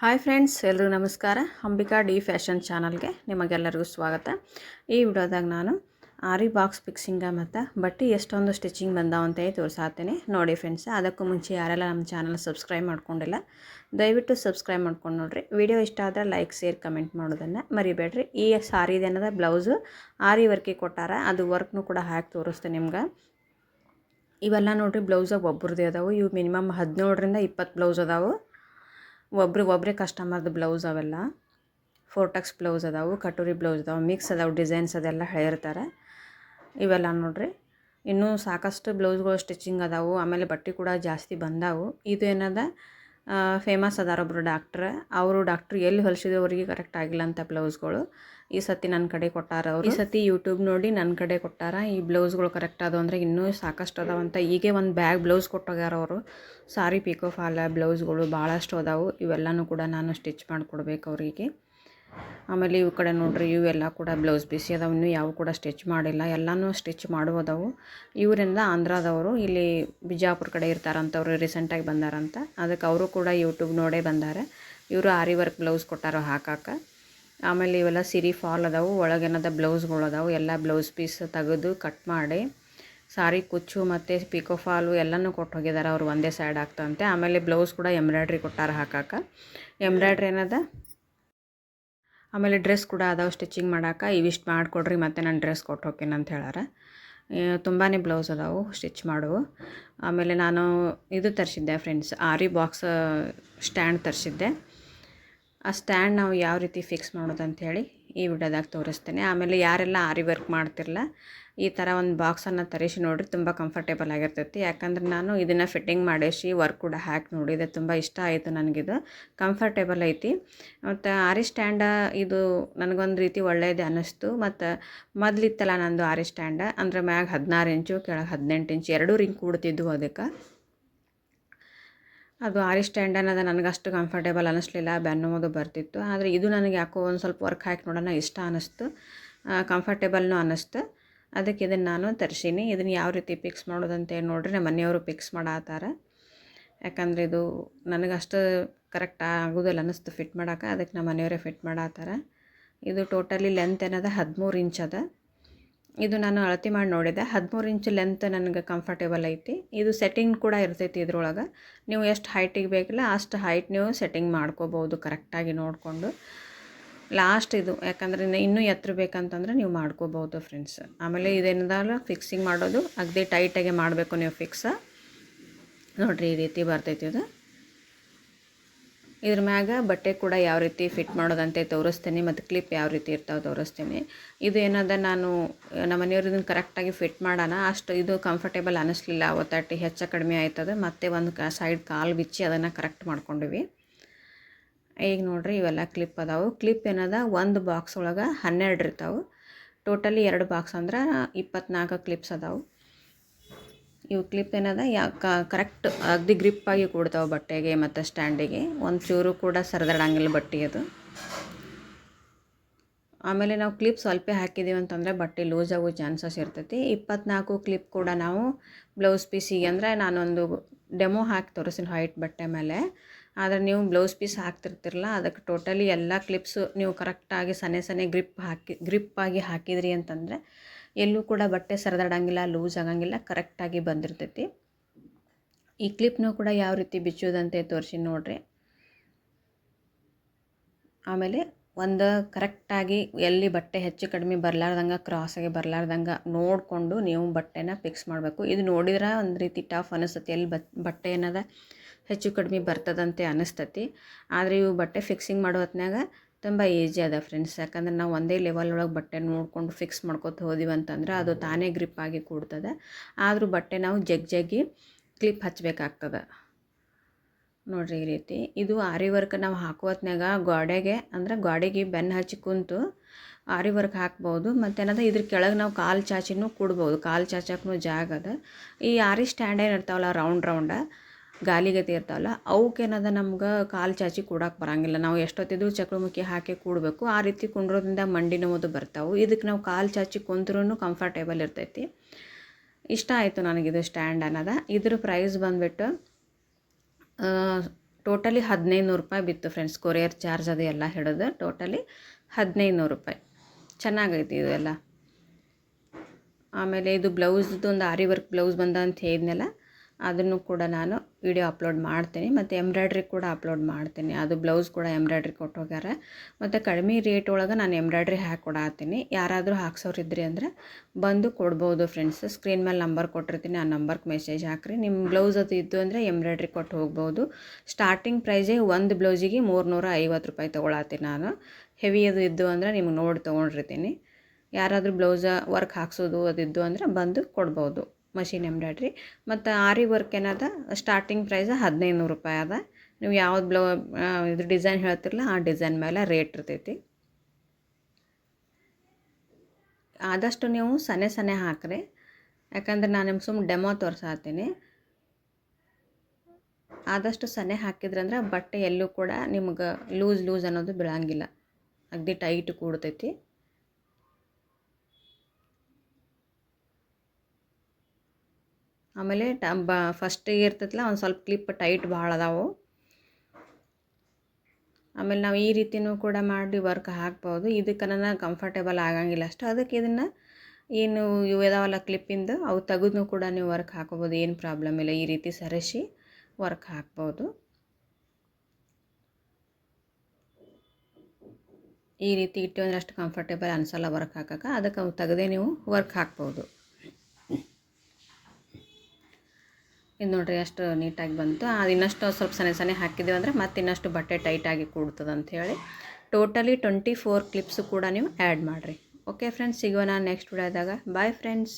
Hi friends ಎಲ್ಲರೂ ನಮಸ್ಕಾರ. Ambika D fashion ಚಾನಲ್ಗೆ ನಿಮಗೆಲ್ಲರಿಗೂ ಸ್ವಾಗತ. ಈ ವಿಡಿಯೋದಾಗ ನಾನು ಆರಿ ಬಾಕ್ಸ್ ಫಿಕ್ಸಿಂಗ ಮತ್ತು ಬಟ್ಟೆ ಎಷ್ಟೊಂದು ಸ್ಟಿಚಿಂಗ್ ಬಂದಾವಂತೇಳಿ ತೋರಿಸಾತೀನಿ. ನೋಡಿ ಫ್ರೆಂಡ್ಸ್ ಅದಕ್ಕೂ ಮುಂಚೆ ಯಾರೆಲ್ಲ ನಮ್ಮ ಚಾನಲ್ ಸಬ್ಸ್ಕ್ರೈಬ್ ಮಾಡ್ಕೊಂಡಿಲ್ಲ, ದಯವಿಟ್ಟು ಸಬ್ಸ್ಕ್ರೈಬ್ ಮಾಡ್ಕೊಂಡು ನೋಡಿರಿ. ವಿಡಿಯೋ ಇಷ್ಟ ಆದರೆ ಲೈಕ್ ಶೇರ್ ಕಮೆಂಟ್ ಮಾಡೋದನ್ನು ಮರಿಬೇಡ್ರಿ. ಈ ಸಾರಿದೇನದ ಬ್ಲೌಸು ಆರಿ ವರ್ಕಿಗೆ ಕೊಟ್ಟಾರ, ಅದು ವರ್ಕ್ನು ಕೂಡ ಹಾಕಿ ತೋರಿಸ್ತೀನಿ ನಿಮ್ಗೆ. ಇವೆಲ್ಲ ನೋಡಿರಿ ಬ್ಲೌಸಾಗ ಒಬ್ಬರದೇ ಅದಾವು. ಇವು ಮಿನಿಮಮ್ ಹದಿನೇಳರಿಂದ ಇಪ್ಪತ್ತು ಬ್ಲೌಸ್ ಅದಾವು. ಒಬ್ರು ಒಬ್ಬರೇ ಕಸ್ಟಮರ್ದು ಬ್ಲೌಸ್ ಅವೆಲ್ಲ. ಫೋರ್ಟಕ್ಸ್ ಬ್ಲೌಸ್ ಅದಾವು, ಕಟೋರಿ ಬ್ಲೌಸ್ ಅದಾವೆ, ಮಿಕ್ಸ್ ಅದಾವೆ, ಡಿಸೈನ್ಸ್ ಅದೆಲ್ಲ ಹೇಳಿರ್ತಾರೆ. ಇವೆಲ್ಲ ನೋಡಿರಿ. ಇನ್ನೂ ಸಾಕಷ್ಟು ಬ್ಲೌಸ್ಗಳು ಸ್ಟಿಚಿಂಗ್ ಅದಾವು, ಆಮೇಲೆ ಬಟ್ಟೆ ಕೂಡ ಜಾಸ್ತಿ ಬಂದಾವು. ಇದು ಏನದ? ಫೇಮಸ್ ಅದಾರ ಒಬ್ಬರು ಡಾಕ್ಟ್ರ್. ಅವರು ಡಾಕ್ಟ್ರ್ ಎಲ್ಲಿ ಹೊಲಿಸಿದ್ರು ಕರೆಕ್ಟ್ ಆಗಿಲ್ಲ ಅಂತ ಬ್ಲೌಸ್ಗಳು. ಈ ಸತಿ ನನ್ನ ಕಡೆ ಕೊಟ್ಟಾರ ಅವರು. ಈ ಸತಿ ಯೂಟ್ಯೂಬ್ ನೋಡಿ ನನ್ನ ಕಡೆ ಕೊಟ್ಟಾರ. ಈ ಬ್ಲೌಸ್ಗಳು ಕರೆಕ್ಟ್ ಅದು ಅಂದರೆ ಇನ್ನೂ ಸಾಕಷ್ಟು ಅದಾವಂತ ಈಗೇ ಒಂದು ಬ್ಯಾಗ್ ಬ್ಲೌಸ್ ಕೊಟ್ಟೋಗ್ಯಾರ ಅವರು. ಸಾರಿ ಪಿಕೋ ಫಾಲ ಬ್ಲೌಸ್ಗಳು ಭಾಳಷ್ಟು ಅದಾವು. ಇವೆಲ್ಲನೂ ಕೂಡ ನಾನು ಸ್ಟಿಚ್ ಮಾಡಿಕೊಡ್ಬೇಕು ಅವರಿಗೆ. ಆಮೇಲೆ ಇವು ಕಡೆ ನೋಡ್ರಿ, ಇವೆಲ್ಲ ಕೂಡ ಬ್ಲೌಸ್ ಬಿಸಿ ಅದಾವ. ಇನ್ನೂ ಯಾವ ಕೂಡ ಸ್ಟಿಚ್ ಮಾಡಿಲ್ಲ. ಎಲ್ಲನೂ ಸ್ಟಿಚ್ ಮಾಡುವುದವು. ಇವರಿಂದ ಆಂಧ್ರದವರು. ಇಲ್ಲಿ ಬಿಜಾಪುರ ಕಡೆ ಇರ್ತಾರಂತವ್ರು ರೀಸೆಂಟಾಗಿ ಬಂದಾರಂತ. ಅದಕ್ಕೆ ಅವರು ಕೂಡ ಯೂಟ್ಯೂಬ್ ನೋಡೇ ಬಂದಾರೆ. ಇವರು ಆರಿ ವರ್ಕ್ ಬ್ಲೌಸ್ ಕೊಟ್ಟಾರ ಹಾಕಾಕ. ಆಮೇಲೆ ಇವೆಲ್ಲ ಸಿರಿ ಫಾಲ್ ಅದಾವು, ಒಳಗೇನದ ಬ್ಲೌಸ್ಗಳು ಅದಾವು, ಎಲ್ಲ ಬ್ಲೌಸ್ ಪೀಸ್ ತೆಗೆದು ಕಟ್ ಮಾಡಿ, ಸಾರಿ, ಕುಚ್ಚು ಮತ್ತು ಪಿಕೋ ಫಾಲು ಎಲ್ಲನೂ ಕೊಟ್ಟು ಹೋಗಿದ್ದಾರೆ ಅವ್ರು ಒಂದೇ ಸೈಡ್ ಆಗ್ತಂತೆ ಆಮೇಲೆ ಬ್ಲೌಸ್ ಕೂಡ ಎಂಬ್ರಾಯ್ಡ್ರಿ ಕೊಟ್ಟಾರ ಹಾಕಾಕ. ಎಂಬ್ರಾಯ್ಡ್ರಿ ಏನದ? ಆಮೇಲೆ ಡ್ರೆಸ್ ಕೂಡ ಅದಾವೆ ಸ್ಟಿಚಿಂಗ್ ಮಾಡೋಕೆ. ಇವಿಷ್ಟು ಮಾಡಿಕೊಡ್ರಿ, ಮತ್ತು ನಾನು ಡ್ರೆಸ್ ಕೊಟ್ಟು ಹೋಗ್ತೀನಿ ಅಂತ ಹೇಳಾರ ತುಂಬಾ ಬ್ಲೌಸ್ ಅದಾವು, ಸ್ಟಿಚ್ ಮಾಡು ಆಮೇಲೆ ನಾನು ಇದು ತರಿಸಿದ್ದೆ, ಫ್ರೆಂಡ್ಸ್, ಆರಿ ಬಾಕ್ಸ್, ಸ್ಟ್ಯಾಂಡ್ ತರಿಸಿದ್ದೆ. ಆ ಸ್ಟ್ಯಾಂಡ್ ನಾವು ಯಾವ ರೀತಿ ಫಿಕ್ಸ್ ಮಾಡೋದು ಅಂಥೇಳಿ ಈ ವಿಡಿಯೋದಾಗ ತೋರಿಸ್ತೇನೆ. ಆಮೇಲೆ ಯಾರೆಲ್ಲ ಆರಿ ವರ್ಕ್ ಮಾಡ್ತಿರಲ್ಲ ಈ ಥರ ಒಂದು ಬಾಕ್ಸನ್ನು ತರಿಸಿ ನೋಡಿರಿ ತುಂಬ ಕಂಫರ್ಟೇಬಲ್ ಆಗಿರ್ತೈತಿ. ಯಾಕಂದ್ರೆ ನಾನು ಇದನ್ನು ಫಿಟ್ಟಿಂಗ್ ಮಾಡಿಸಿ ವರ್ಕ್ ಕೂಡ ಹಾಕಿ ನೋಡಿದೆ, ತುಂಬ ಇಷ್ಟ ಆಯಿತು ನನಗಿದು. ಕಂಫರ್ಟೇಬಲ್ ಐತಿ. ಮತ್ತು ಆರಿ ಸ್ಟ್ಯಾಂಡ ಇದು ನನಗೊಂದು ರೀತಿ ಒಳ್ಳೆಯದೇ ಅನ್ನಿಸ್ತು. ಮತ್ತು ಮೊದಲಿತ್ತಲ್ಲ ನಂದು ಆರಿ ಸ್ಟ್ಯಾಂಡ ಅಂದರೆ ಮ್ಯಾಗ ಹದಿನಾರು ಇಂಚು ಕೆಳಗೆ ಹದಿನೆಂಟು ಇಂಚು ಎರಡೂ ರಿಂಗ್ ಕೂಡ್ತಿದ್ವು ಅದಕ್ಕೆ. ಅದು ಆರಿ ಸ್ಟ್ಯಾಂಡ್ ಅನ್ನೋದು ನನಗೆ ಅಷ್ಟು ಕಂಫರ್ಟೇಬಲ್ ಅನ್ನಿಸ್ಲಿಲ್ಲ ಬೆನ್ನೋದು ಬರ್ತಿತ್ತು. ಆದರೆ ಇದು ನನಗೆ ಯಾಕೋ ಒಂದು ಸ್ವಲ್ಪ ವರ್ಕ್ ಹಾಕಿ ನೋಡೋಣ ಇಷ್ಟ ಅನ್ನಿಸ್ತು ಕಂಫರ್ಟೇಬಲ್ನೂ ಅನ್ನಿಸ್ತು ಅದಕ್ಕೆ ಇದನ್ನು ನಾನು ತರಿಸೀನಿ. ಇದನ್ನು ಯಾವ ರೀತಿ ಫಿಕ್ಸ್ ಮಾಡೋದಂತೇಳಿ ನೋಡ್ರಿ, ನಮ್ಮ ಮನೆಯವರು ಫಿಕ್ಸ್ ಮಾಡತ್ತಾರ ಯಾಕಂದರೆ ಇದು ನನಗೆ ಅಷ್ಟು ಕರೆಕ್ಟ್ ಆಗೋದಿಲ್ಲ ಅನ್ನಿಸ್ತು ಫಿಟ್ ಮಾಡೋಕೆ. ಅದಕ್ಕೆ ನಮ್ಮ ಮನೆಯವರೇ ಫಿಟ್ ಮಾಡತ್ತಾರ ಇದು ಟೋಟಲಿ ಲೆಂತ್ ಏನದ? ಹದಿಮೂರು ಇಂಚ್ ಅದ. ಇದು ನಾನು ಅಳತೆ ಮಾಡಿ ನೋಡಿದೆ. ಹದಿಮೂರು ಇಂಚ್ ಲೆಂತ್ ನನಗೆ ಕಂಫರ್ಟೇಬಲ್ ಐತಿ. ಇದು ಸೆಟ್ಟಿಂಗ್ ಕೂಡ ಇರ್ತೈತಿ ಇದ್ರೊಳಗೆ. ನೀವು ಎಷ್ಟು ಹೈಟಿಗೆ ಬೇಕಿಲ್ಲ ಅಷ್ಟು ಹೈಟ್ ನೀವು ಸೆಟ್ಟಿಂಗ್ ಮಾಡ್ಕೋಬೋದು ಕರೆಕ್ಟಾಗಿ ನೋಡಿಕೊಂಡು. ಲಾಸ್ಟ್ ಇದು. ಯಾಕಂದರೆ ಇನ್ನೂ ಎತ್ತರ ಬೇಕಂತಂದ್ರೆ ನೀವು ಮಾಡ್ಕೋಬೋದು ಫ್ರೆಂಡ್ಸ್ ಆಮೇಲೆ ಇದೇನದಲ್ಲ ಫಿಕ್ಸಿಂಗ್ ಮಾಡೋದು. ಅಗದಿ ಟೈಟಾಗೆ ಮಾಡಬೇಕು ನೀವು ಫಿಕ್ಸ ನೋಡಿರಿ ಈ ರೀತಿ ಬರ್ತೈತಿ ಇದು. ಇದ್ರ ಮ್ಯಾಗ ಬಟ್ಟೆ ಕೂಡ ಯಾವ ರೀತಿ ಫಿಟ್ ಮಾಡೋದಂತೆ ತೋರಿಸ್ತೀನಿ ಮತ್ತು ಕ್ಲಿಪ್ ಯಾವ ರೀತಿ ಇರ್ತಾವೆ ತೋರಿಸ್ತೀನಿ. ಇದು ಏನದ ನಾನು, ನಮ್ಮ ಮನೆಯವ್ರು ಇದನ್ನು ಕರೆಕ್ಟಾಗಿ ಫಿಟ್ ಮಾಡೋಣ. ಅಷ್ಟು ಇದು ಕಂಫರ್ಟೇಬಲ್ ಅನ್ನಿಸ್ಲಿಲ್ಲ ಅವತ್ತಟ್ಟಿ ಹೆಚ್ಚು ಕಡಿಮೆ ಆಯ್ತದೆ. ಮತ್ತೆ ಒಂದು ಕ ಸೈಡ್ ಕಾಲು ಬಿಚ್ಚಿ ಅದನ್ನು ಕರೆಕ್ಟ್ ಮಾಡ್ಕೊಂಡಿವಿ. ಈಗ ನೋಡ್ರಿ ಇವೆಲ್ಲ ಕ್ಲಿಪ್ ಅದಾವು. ಕ್ಲಿಪ್ ಏನದ? ಒಂದು ಬಾಕ್ಸ್ ಒಳಗೆ ಹನ್ನೆರಡು ಇರ್ತಾವೆ. ಟೋಟಲಿ ಎರಡು ಬಾಕ್ಸ್ ಅಂದ್ರೆ ಇಪ್ಪತ್ನಾಲ್ಕು ಕ್ಲಿಪ್ಸ್ ಅದಾವು. ಇವು ಕ್ಲಿಪ್ ಏನದ? ಯಾ ಕರೆಕ್ಟ್ ಅಗ್ದಿ ಗ್ರಿಪ್ಪಾಗಿ ಕೂಡ್ತಾವೆ ಬಟ್ಟೆಗೆ ಮತ್ತು ಸ್ಟ್ಯಾಂಡಿಗೆ ಒಂದು ಚೂರು ಕೂಡ ಸರಿದಾಡಂಗಿಲ್ಲ ಬಟ್ಟೆ ಅದು. ಆಮೇಲೆ ನಾವು ಕ್ಲಿಪ್ ಸ್ವಲ್ಪ ಹಾಕಿದ್ದೀವಿ ಅಂತಂದರೆ ಬಟ್ಟೆ ಲೂಸ್ ಆಗೋ ಚಾನ್ಸಸ್ ಇರ್ತೈತಿ. ಇಪ್ಪತ್ನಾಲ್ಕು ಕ್ಲಿಪ್ ಕೂಡ ನಾವು ಬ್ಲೌಸ್ ಪೀಸಿಗೆ ಅಂದರೆ ನಾನೊಂದು ಡೆಮೋ ಹಾಕಿ ತೋರಿಸ್ತೀನಿ ವೈಟ್ ಬಟ್ಟೆ ಮೇಲೆ. ಆದರೆ ನೀವು ಬ್ಲೌಸ್ ಪೀಸ್ ಹಾಕ್ತಿರ್ತಿರಲ್ಲ, ಅದಕ್ಕೆ ಟೋಟಲಿ ಎಲ್ಲ ಕ್ಲಿಪ್ಸು ನೀವು ಕರೆಕ್ಟಾಗಿ ಸನೆ ಸನೆ ಗ್ರಿಪ್ ಹಾಕಿ ಗ್ರಿಪ್ಪಾಗಿ ಹಾಕಿದ್ರಿ ಅಂತಂದರೆ ಎಲ್ಲೂ ಕೂಡ ಬಟ್ಟೆ ಸರಿದಾಡಂಗಿಲ್ಲ, ಲೂಸ್ ಆಗಂಗಿಲ್ಲ ಕರೆಕ್ಟಾಗಿ ಬಂದಿರ್ತೈತಿ. ಈ ಕ್ಲಿಪ್ನೂ ಕೂಡ ಯಾವ ರೀತಿ ಬಿಚ್ಚೋದಂತೆ ತೋರಿಸಿ ನೋಡ್ರಿ. ಆಮೇಲೆ ಒಂದು ಕರೆಕ್ಟಾಗಿ ಎಲ್ಲಿ ಬಟ್ಟೆ ಹೆಚ್ಚು ಕಡಿಮೆ ಬರಲಾರ್ದಂಗೆ ಕ್ರಾಸಾಗಿ ಬರಲಾರ್ದಂಗೆ ನೋಡಿಕೊಂಡು ನೀವು ಬಟ್ಟೆನ ಫಿಕ್ಸ್ ಮಾಡಬೇಕು. ಇದು ನೋಡಿದ್ರೆ ಒಂದು ರೀತಿ ಟಫ್ ಅನಿಸ್ತತಿ. ಎಲ್ಲಿ ಬಟ್ಟೆ ಏನದ ಹೆಚ್ಚು ಕಡಿಮೆ ಬರ್ತದಂತೆ ಅನಿಸ್ತತಿ. ಆದರೆ ಇವು ಬಟ್ಟೆ ಫಿಕ್ಸಿಂಗ್ ಮಾಡೋ ಹೊತ್ನಾಗ ತುಂಬ ಈಜಿ ಅದ ಫ್ರೆಂಡ್ಸ್ ಯಾಕಂದ್ರೆ ನಾವು ಒಂದೇ ಲೆವೆಲ್ ಒಳಗೆ ಬಟ್ಟೆ ನೋಡ್ಕೊಂಡು ಫಿಕ್ಸ್ ಮಾಡ್ಕೊತ ಹೋದಿವಿ ಅಂತಂದ್ರೆ ಅದು ತಾನೇ ಗ್ರಿಪ್ ಆಗಿ ಕೂಡ್ತದೆ. ಆದರೂ ಬಟ್ಟೆ ನಾವು ಜಗ್ ಜಗ್ಗಿ ಕ್ಲಿಪ್ ಹಚ್ಚಬೇಕಾಗ್ತದೆ ನೋಡಿರಿ ಈ ರೀತಿ. ಇದು ಆರಿ ವರ್ಕ್ ನಾವು ಹಾಕುವತ್ನಾಗ ಗೋಡೆಗೆ, ಅಂದ್ರೆ ಗೋಡೆಗೆ ಬೆನ್ನು ಹಚ್ಚಿ ಕುಂತು ಆರಿ ವರ್ಕ್ ಹಾಕ್ಬೋದು. ಮತ್ತೇನದ ಇದ್ರ ಕೆಳಗೆ ನಾವು ಕಾಲು ಚಾಚಿನೂ ಕೂಡ್ಬೋದು. ಕಾಲು ಚಾಚಕ್ಕೂ ಜಾಗ ಅದ. ಈ ಆರಿ ಸ್ಟ್ಯಾಂಡ್ ಏನು ಇರ್ತಾವಲ್ಲ ರೌಂಡ್ ರೌಂಡ ಗಾಲಿಗತಿ ಇರ್ತಾವಲ್ಲ ಅವಕ್ಕೇನದ ನಮ್ಗೆ ಕಾಲು ಚಾಚಿ ಕೂಡಕ್ಕೆ ಬರೋಂಗಿಲ್ಲ. ನಾವು ಎಷ್ಟೊತ್ತಿದ್ರು ಚಕ್ರಮುಖಿ ಹಾಕಿ ಕೂಡಬೇಕು. ಆ ರೀತಿ ಕುಂಡ್ರೋದ್ರಿಂದ ಮಂಡಿ ನೋವುದು ಬರ್ತಾವೆ. ಇದಕ್ಕೆ ನಾವು ಕಾಲು ಚಾಚಿ ಕುಂತ್ರೂ ಕಂಫರ್ಟೇಬಲ್ ಇರ್ತೈತಿ. ಇಷ್ಟ ಆಯಿತು ನನಗಿದು ಸ್ಟ್ಯಾಂಡ್ ಅನ್ನೋದ. ಇದ್ರ ಪ್ರೈಸ್ ಬಂದುಬಿಟ್ಟು ಟೋಟಲಿ ಹದಿನೈದು ನೂರು ರೂಪಾಯಿ ಬಿತ್ತು ಫ್ರೆಂಡ್ಸ್ ಕೊರಿಯರ್ ಚಾರ್ಜ್ ಅದು ಎಲ್ಲ ಹಿಡಿದು ಟೋಟಲಿ ಹದಿನೈದು ನೂರು ರೂಪಾಯಿ. ಚೆನ್ನಾಗೈತಿ ಇದು ಎಲ್ಲ. ಆಮೇಲೆ ಇದು ಬ್ಲೌಸ್ದು ಒಂದು ಆರಿ ವರ್ಕ್ ಬ್ಲೌಸ್ ಬಂದ ಅಂತ ಹೇಳಿದ್ನಲ್ಲ ಅದನ್ನು ಕೂಡ ನಾನು ವಿಡಿಯೋ ಅಪ್ಲೋಡ್ ಮಾಡ್ತೀನಿ. ಮತ್ತು ಎಂಬ್ರಾಯ್ಡ್ರಿ ಕೂಡ ಅಪ್ಲೋಡ್ ಮಾಡ್ತೀನಿ. ಅದು ಬ್ಲೌಸ್ ಕೂಡ ಎಂಬ್ರಾಯ್ಡ್ರಿ ಕೊಟ್ಟೋಗ್ಯಾರ. ಮತ್ತು ಕಡಿಮೆ ರೇಟ್ ಒಳಗೆ ನಾನು ಎಂಬ್ರಾಯ್ಡ್ರಿ ಹಾಕಿ ಕೊಡತ್ತೀನಿ ಯಾರಾದರೂ ಹಾಕ್ಸೋರಿದ್ರಿ ಅಂದರೆ ಬಂದು ಕೊಡ್ಬೋದು ಫ್ರೆಂಡ್ಸ್ ಸ್ಕ್ರೀನ್ ಮೇಲೆ ನಂಬರ್ ಕೊಟ್ಟಿರ್ತೀನಿ. ಆ ನಂಬರ್ಗೆ ಮೆಸೇಜ್ ಹಾಕ್ರಿ. ನಿಮ್ಮ ಬ್ಲೌಸ್ ಅದು ಇದ್ದು ಅಂದರೆ ಎಂಬ್ರಾಯ್ಡ್ರಿ ಕೊಟ್ಟು ಹೋಗ್ಬೋದು. ಸ್ಟಾರ್ಟಿಂಗ್ ಪ್ರೈಸೇ ಒಂದು ಬ್ಲೌಸಿಗೆ ಮೂರುನೂರ ಐವತ್ತು ರೂಪಾಯಿ ತೊಗೊಳತ್ತೀನಿ ನಾನು. ಹೆವಿ ಅದು ಇದ್ದು ಅಂದರೆ ನಿಮ್ಗೆ ನೋಡಿ ತೊಗೊಂಡಿರ್ತೀನಿ. ಯಾರಾದರೂ ಬ್ಲೌಸ ವರ್ಕ್ ಹಾಕ್ಸೋದು ಅದಿದ್ದು ಅಂದರೆ ಬಂದು ಕೊಡ್ಬೋದು. Machine embroidery. ಮತ್ತು ಆರಿ ವರ್ಕ್ ಏನದ ಸ್ಟಾರ್ಟಿಂಗ್ ಪ್ರೈಸ್ ಹದಿನೈದು ನೂರು ರೂಪಾಯಿ ಅದ ನೀವು ಯಾವ್ದು ಬ್ಲೌ ಇದು ಡಿಸೈನ್ ಹೇಳ್ತಿರಲ್ಲ ಆ ಡಿಸೈನ್ ಮೇಲೆ ರೇಟ್ ಇರ್ತೈತಿ. ಆದಷ್ಟು ನೀವು ಸನೆ ಸನೆ ಹಾಕ್ರಿ. ಯಾಕಂದ್ರೆ ನಾನು ನಿಮ್ಗೆ ಸುಮ್ಮನೆ ಡೆಮೋ ತೋರ್ಸಾತೀನಿ. ಆದಷ್ಟು ಸನೆ ಹಾಕಿದ್ರಂದ್ರೆ ಬಟ್ಟೆ ಎಲ್ಲೂ ಕೂಡ ನಿಮ್ಗೆ ಲೂಸ್ ಲೂಸ್ ಅನ್ನೋದು ಬೀಳಂಗಿಲ್ಲ. ಅಗ್ದಿ ಟೈಟ್ ಕೂಡ್ತೈತಿ. ಆಮೇಲೆ ಟ ಬ ಫಸ್ಟಿಗೆ ಇರ್ತೈತಲ್ಲ ಒಂದು ಸ್ವಲ್ಪ ಕ್ಲಿಪ್ ಟೈಟ್ ಭಾಳ ಅದಾವು. ಆಮೇಲೆ ನಾವು ಈ ರೀತಿಯೂ ಕೂಡ ಮಾಡಿ ವರ್ಕ್ ಹಾಕ್ಬೋದು. ಇದಕ್ಕೆ ನನ್ನ ಕಂಫರ್ಟೇಬಲ್ ಆಗಂಗಿಲ್ಲ ಅಷ್ಟು. ಅದಕ್ಕೆ ಇದನ್ನು ಏನು ಇವು ಇದಾವಲ್ಲ ಕ್ಲಿಪ್ಪಿಂದು ಅವು ತೆಗೆದು ಕೂಡ ನೀವು ವರ್ಕ್ ಹಾಕೋಬೋದು. ಏನು ಪ್ರಾಬ್ಲಮ್ ಇಲ್ಲ. ಈ ರೀತಿ ಸರಿಸಿ ವರ್ಕ್ ಹಾಕ್ಬೋದು. ಈ ರೀತಿ ಇಟ್ಟು ಅಂದ್ರೆ ಅಷ್ಟು ಕಂಫರ್ಟೇಬಲ್ ಅನಿಸಲ್ಲ ವರ್ಕ್ ಹಾಕಕ್ಕೆ. ಅದಕ್ಕೆ ತೆಗೆದೇ ನೀವು ವರ್ಕ್ ಹಾಕ್ಬೋದು. ಇದು ನೋಡಿರಿ ಅಷ್ಟು ನೀಟಾಗಿ ಬಂತು. ಅದು ಇನ್ನಷ್ಟು ಸ್ವಲ್ಪ ಸನೆ ಸನೆ ಹಾಕಿದ್ದೀವಿ ಅಂದರೆ ಮತ್ತೆ ಇನ್ನಷ್ಟು ಬಟ್ಟೆ ಟೈಟಾಗಿ ಕೂಡ್ತದೆ ಅಂಥೇಳಿ ಟೋಟಲಿ ಟ್ವೆಂಟಿ ಫೋರ್ ಕ್ಲಿಪ್ಸು ಕೂಡ ನೀವು ಆ್ಯಡ್ ಮಾಡಿರಿ. ಓಕೆ ಫ್ರೆಂಡ್ಸ್ ಸಿಗೋಣ ನೆಕ್ಸ್ಟ್ ವಿಡಿಯೋದಾಗ. Bye friends